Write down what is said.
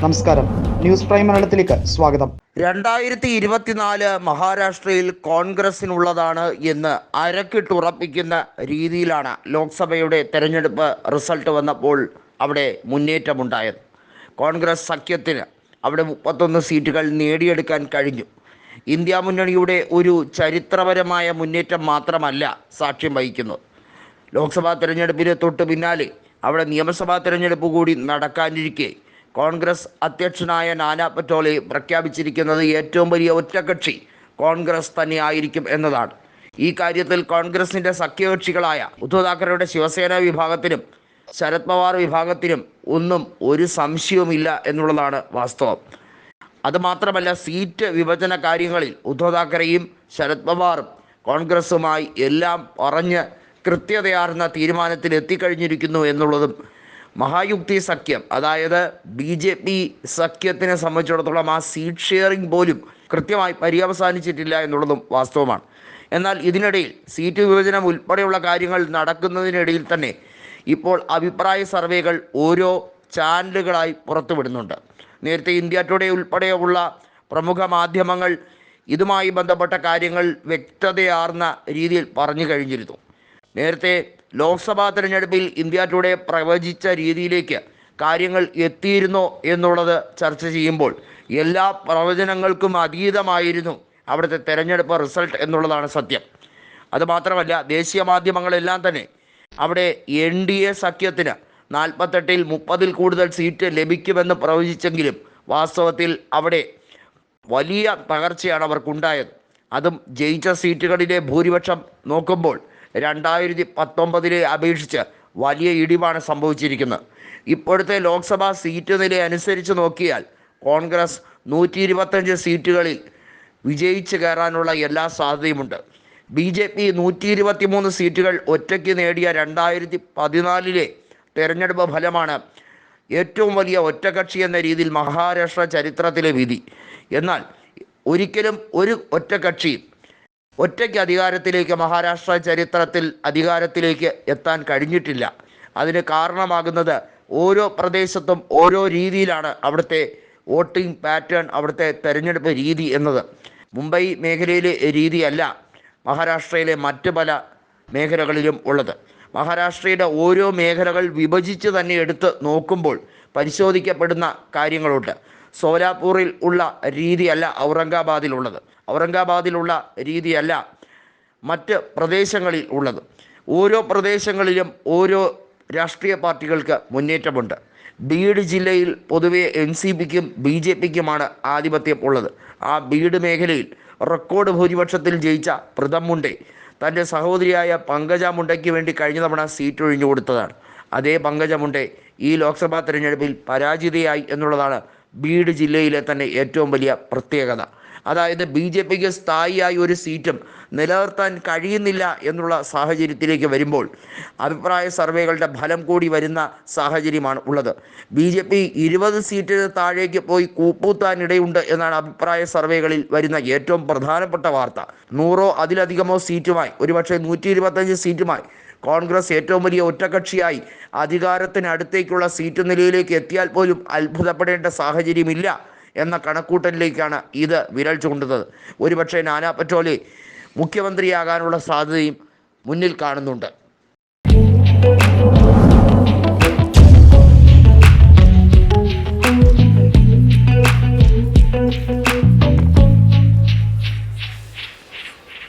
നമസ്കാരം. News prime മലയാളത്തിലേക്ക് സ്വാഗതം. രണ്ടായിരത്തി ഇരുപത്തിനാല് മഹാരാഷ്ട്രയിൽ കോൺഗ്രസിനുള്ളതാണ് എന്ന് അരക്കിട്ടുറപ്പിക്കുന്ന രീതിയിലാണ് ലോക്സഭയുടെ തെരഞ്ഞെടുപ്പ് റിസൾട്ട് വന്നപ്പോൾ അവിടെ മുന്നേറ്റമുണ്ടായത്. കോൺഗ്രസ് സഖ്യത്തിന് അവിടെ മുപ്പത്തൊന്ന് സീറ്റുകൾ നേടിയെടുക്കാൻ കഴിഞ്ഞു. ഇന്ത്യ മുന്നണിയുടെ ഒരു ചരിത്രപരമായ മുന്നേറ്റം മാത്രമല്ല സാക്ഷ്യം വഹിക്കുന്നത്. ലോക്സഭാ തെരഞ്ഞെടുപ്പിന് തൊട്ട് പിന്നാലെ അവിടെ നിയമസഭാ തെരഞ്ഞെടുപ്പ് കൂടി നടക്കാനിരിക്കെ കോൺഗ്രസ് അധ്യക്ഷനായ നാനാ പറ്റോളി പ്രഖ്യാപിച്ചിരിക്കുന്നത് ഏറ്റവും വലിയ ഒറ്റകക്ഷി കോൺഗ്രസ് തന്നെയായിരിക്കും എന്നതാണ്. ഈ കാര്യത്തിൽ കോൺഗ്രസിന്റെ സഖ്യകക്ഷികളായ ഉദ്ധവ് താക്കറെയുടെ ശിവസേന വിഭാഗത്തിനും ശരത് പവാർ വിഭാഗത്തിനും ഒന്നും ഒരു സംശയവുമില്ല എന്നുള്ളതാണ് വാസ്തവം. അതുമാത്രമല്ല സീറ്റ് വിഭജന കാര്യങ്ങളിൽ ഉദ്ധവ് താക്കറെയും ശരത് പവാറും കോൺഗ്രസുമായി എല്ലാം പറഞ്ഞ് കൃത്യതയാർന്ന തീരുമാനത്തിൽ എത്തിക്കഴിഞ്ഞിരിക്കുന്നു എന്നുള്ളതും മഹായുക്തി സഖ്യം അതായത് ബി ജെ പി സഖ്യത്തിനെ സംബന്ധിച്ചിടത്തോളം ആ സീറ്റ് ഷെയറിംഗ് പോലും കൃത്യമായി പര്യവസാനിച്ചിട്ടില്ല എന്നുള്ളതും വാസ്തവമാണ്. എന്നാൽ ഇതിനിടയിൽ സീറ്റ് വിഭജനം ഉൾപ്പെടെയുള്ള കാര്യങ്ങൾ നടക്കുന്നതിനിടയിൽ തന്നെ ഇപ്പോൾ അഭിപ്രായ സർവേകൾ ഓരോ ചാനലുകളായി പുറത്തുവിടുന്നുണ്ട്. നേരത്തെ ഇന്ത്യ ടുഡേ ഉൾപ്പെടെയുള്ള പ്രമുഖ മാധ്യമങ്ങൾ ഇതുമായി ബന്ധപ്പെട്ട കാര്യങ്ങൾ വ്യക്തതയാർന്ന രീതിയിൽ പറഞ്ഞു കഴിഞ്ഞിരുന്നു. നേരത്തെ ലോക്സഭാ തെരഞ്ഞെടുപ്പിൽ ഇന്ത്യ ടുഡേ പ്രവചിച്ച രീതിയിലേക്ക് കാര്യങ്ങൾ എത്തിയിരുന്നോ എന്നുള്ളത് ചർച്ച ചെയ്യുമ്പോൾ എല്ലാ പ്രവചനങ്ങൾക്കും അതീതമായിരുന്നു അവിടുത്തെ തെരഞ്ഞെടുപ്പ് റിസൾട്ട് എന്നുള്ളതാണ് സത്യം. അതുമാത്രമല്ല ദേശീയ മാധ്യമങ്ങളെല്ലാം തന്നെ അവിടെ എൻ ഡി എ സഖ്യത്തിന് നാൽപ്പത്തെട്ടിൽ മുപ്പതിൽ കൂടുതൽ സീറ്റ് ലഭിക്കുമെന്ന് പ്രവചിച്ചെങ്കിലും വാസ്തവത്തിൽ അവിടെ വലിയ തകർച്ചയാണ് അവർക്കുണ്ടായത്. അതും ജയിച്ച സീറ്റുകളിലെ ഭൂരിപക്ഷം നോക്കുമ്പോൾ രണ്ടായിരത്തി പത്തൊമ്പതിലെ അപേക്ഷിച്ച് വലിയ ഇടിവാണ് സംഭവിച്ചിരിക്കുന്നത്. ഇപ്പോഴത്തെ ലോക്സഭാ സീറ്റ് നില അനുസരിച്ച് നോക്കിയാൽ കോൺഗ്രസ് നൂറ്റി ഇരുപത്തഞ്ച് സീറ്റുകളിൽ വിജയിച്ച് കയറാനുള്ള എല്ലാ സാധ്യതയുമുണ്ട്. ബി ജെ പി നൂറ്റി ഇരുപത്തി മൂന്ന് സീറ്റുകൾ ഒറ്റയ്ക്ക് നേടിയ രണ്ടായിരത്തി പതിനാലിലെ തെരഞ്ഞെടുപ്പ് ഫലമാണ് ഏറ്റവും വലിയ ഒറ്റകക്ഷി എന്ന രീതിയിൽ മഹാരാഷ്ട്ര ചരിത്രത്തിലെ വിധി. എന്നാൽ ഒരിക്കലും ഒരു ഒറ്റകക്ഷിയും ഒറ്റയ്ക്ക് അധികാരത്തിലേക്ക് മഹാരാഷ്ട്ര ചരിത്രത്തിൽ അധികാരത്തിലേക്ക് എത്താൻ കഴിഞ്ഞിട്ടില്ല. അതിന് കാരണമാകുന്നത് ഓരോ പ്രദേശത്തും ഓരോ രീതിയിലാണ് അവിടുത്തെ വോട്ടിംഗ് പാറ്റേൺ അവിടുത്തെ തെരഞ്ഞെടുപ്പ് രീതി എന്നത്. മുംബൈ മേഖലയിലെ രീതിയല്ല മഹാരാഷ്ട്രയിലെ മറ്റ് പല മേഖലകളിലും ഉള്ളത്. മഹാരാഷ്ട്രയുടെ ഓരോ മേഖലകൾ വിഭജിച്ച് തന്നെ എടുത്ത് നോക്കുമ്പോൾ പരിശോധിക്കപ്പെടുന്ന കാര്യങ്ങളുണ്ട്. സോലാപൂറിൽ ഉള്ള രീതിയല്ല ഔറംഗാബാദിലുള്ളത്. ഔറംഗാബാദിലുള്ള രീതിയല്ല മറ്റ് പ്രദേശങ്ങളിൽ ഉള്ളത്. ഓരോ പ്രദേശങ്ങളിലും ഓരോ രാഷ്ട്രീയ പാർട്ടികൾക്ക് മുന്നേറ്റമുണ്ട്. ബീഡ് ജില്ലയിൽ പൊതുവെ എൻ സി പിക്കും ബി ജെ പിക്കുമാണ് ആധിപത്യം ഉള്ളത്. ആ ബീഡ് മേഖലയിൽ റെക്കോർഡ് ഭൂരിപക്ഷത്തിൽ ജയിച്ച പ്രഥം മുണ്ടെ തന്റെ സഹോദരിയായ പങ്കജ മുണ്ടയ്ക്ക് വേണ്ടി കഴിഞ്ഞ തവണ സീറ്റ് ഒഴിഞ്ഞു കൊടുത്തതാണ് അതേ പങ്കജ മുണ്ടെ ഈ ലോക്സഭാ തെരഞ്ഞെടുപ്പിൽ പരാജിതയായി എന്നുള്ളതാണ് ബീഡ് ജില്ലയിലെ തന്നെ ഏറ്റവും വലിയ പ്രത്യേകത. അതായത് ബി ജെ പിക്ക് സ്ഥായിയായ ഒരു സീറ്റും നിലനിർത്താൻ കഴിയുന്നില്ല എന്നുള്ള സാഹചര്യത്തിലേക്ക് വരുമ്പോൾ അഭിപ്രായ സർവേകളുടെ ഫലം കൂടി വരുന്ന സാഹചര്യമാണ് ഉള്ളത്. ബി ജെ പി ഇരുപത് സീറ്റിന് താഴേക്ക് പോയി കൂപ്പൂത്താനിടയുണ്ട് എന്നാണ് അഭിപ്രായ സർവേകളിൽ വരുന്ന ഏറ്റവും പ്രധാനപ്പെട്ട വാർത്ത. നൂറോ അതിലധികമോ സീറ്റുമായി ഒരുപക്ഷെ നൂറ്റി ഇരുപത്തഞ്ച് സീറ്റുമായി കോൺഗ്രസ് ഏറ്റവും വലിയ ഒറ്റകക്ഷിയായി അധികാരത്തിനടുത്തേക്കുള്ള സീറ്റ് നിലയിലേക്ക് എത്തിയാൽ പോലും അത്ഭുതപ്പെടേണ്ട സാഹചര്യമില്ല എന്ന കണക്കൂട്ടലിലേക്കാണ് ഇത് വിരൽ ചൂണ്ടുന്നത്. ഒരുപക്ഷെ നാനാ പറ്റോലെ മുഖ്യമന്ത്രിയാകാനുള്ള സാധ്യതയും മുന്നിൽ കാണുന്നുണ്ട്.